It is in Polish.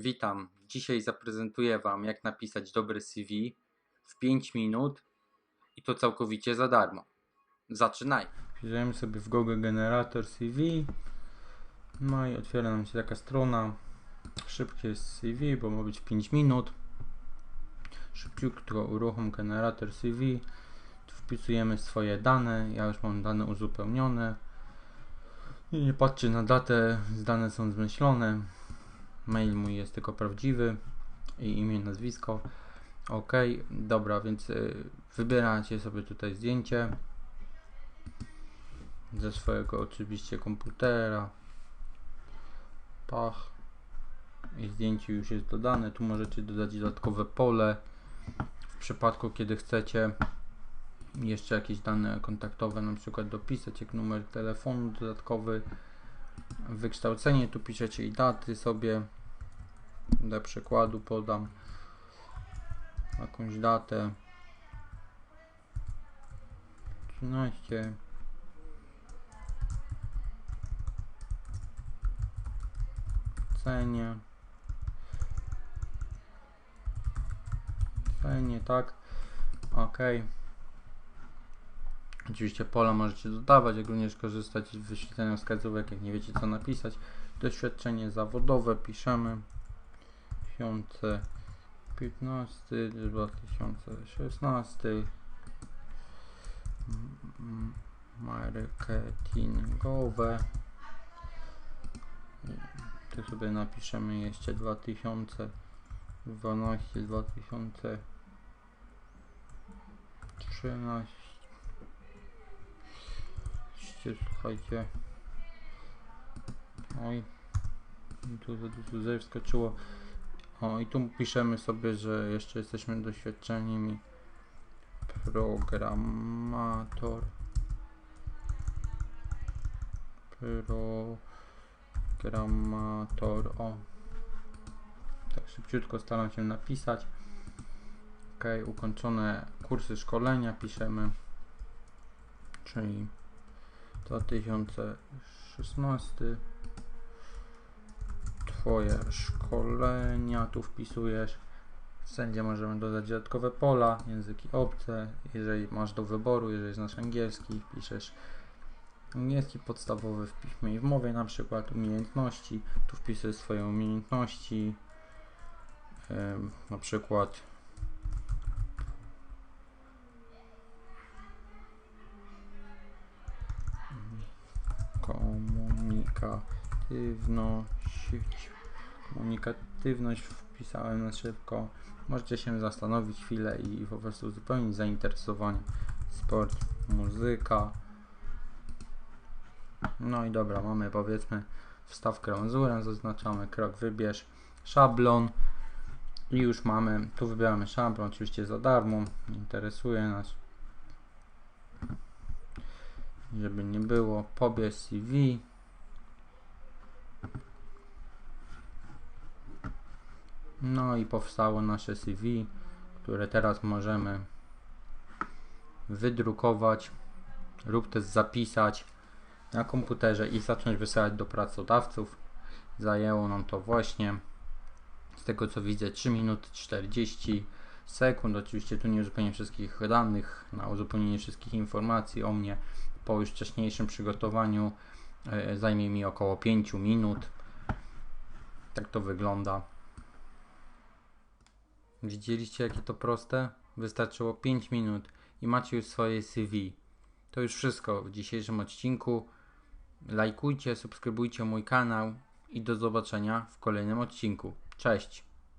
Witam. Dzisiaj zaprezentuję Wam, jak napisać dobre CV w 5 minut i to całkowicie za darmo. Zaczynaj. Wpisujemy sobie w Google generator CV. No i otwiera nam się taka strona. Szybkie CV, bo ma być 5 minut. Szybciutko uruchom generator CV. Tu wpisujemy swoje dane. Ja już mam dane uzupełnione. I nie patrzcie na datę, dane są zmyślone. Mail mój jest tylko prawdziwy i imię, nazwisko. Ok, dobra, więc y, wybieracie sobie tutaj zdjęcie ze swojego oczywiście komputera. Pach. I zdjęcie już jest dodane. Tu możecie dodać dodatkowe pole w przypadku, kiedy chcecie jeszcze jakieś dane kontaktowe na przykład dopisać, jak numer telefonu dodatkowy, wykształcenie, tu piszecie i daty sobie, dla przykładu podam jakąś datę. 13 cenie. Cenie tak? Ok Oczywiście pola możecie dodawać, jak również korzystać z wyświetlenia wskazówek, jak nie wiecie co napisać. Doświadczenie zawodowe piszemy 2015, 2016 marketingowe. Tu sobie napiszemy jeszcze 2012 2013 słuchajcie. Oj tu, tu, tu, tu wskoczyło o i tu piszemy sobie, że jeszcze jesteśmy doświadczonymi programator programator. O. Tak szybciutko staram się napisać. Ok, ukończone kursy szkolenia piszemy czyli 2016 Twoje szkolenia. Tu wpisujesz wszędzie możemy dodać dodatkowe pola języki obce. Jeżeli masz do wyboru jeżeli znasz angielski piszesz angielski podstawowy w piśmie i w mowie na przykład umiejętności. Tu wpisujesz swoje umiejętności na przykład komunikatywność komunikatywność wpisałem na szybko. Możecie się zastanowić chwilę i po prostu uzupełnić zainteresowanie. Sport, muzyka. No i dobra, mamy powiedzmy wstawkę klauzurę, zaznaczamy krok wybierz szablon. I już mamy, tu wybieramy szablon oczywiście za darmo, interesuje nas żeby nie było, pobierz CV No i powstało nasze CV, które teraz możemy wydrukować lub też zapisać na komputerze i zacząć wysyłać do pracodawców. Zajęło nam to właśnie z tego co widzę 3 minuty 40 sekund. Oczywiście tu nie uzupełnię wszystkich danych, na uzupełnienie wszystkich informacji o mnie po już wcześniejszym przygotowaniu e, zajmie mi około 5 minut. Tak to wygląda. Widzieliście jakie to proste? Wystarczyło 5 minut i macie już swoje CV. To już wszystko w dzisiejszym odcinku. Lajkujcie, subskrybujcie mój kanał i do zobaczenia w kolejnym odcinku. Cześć!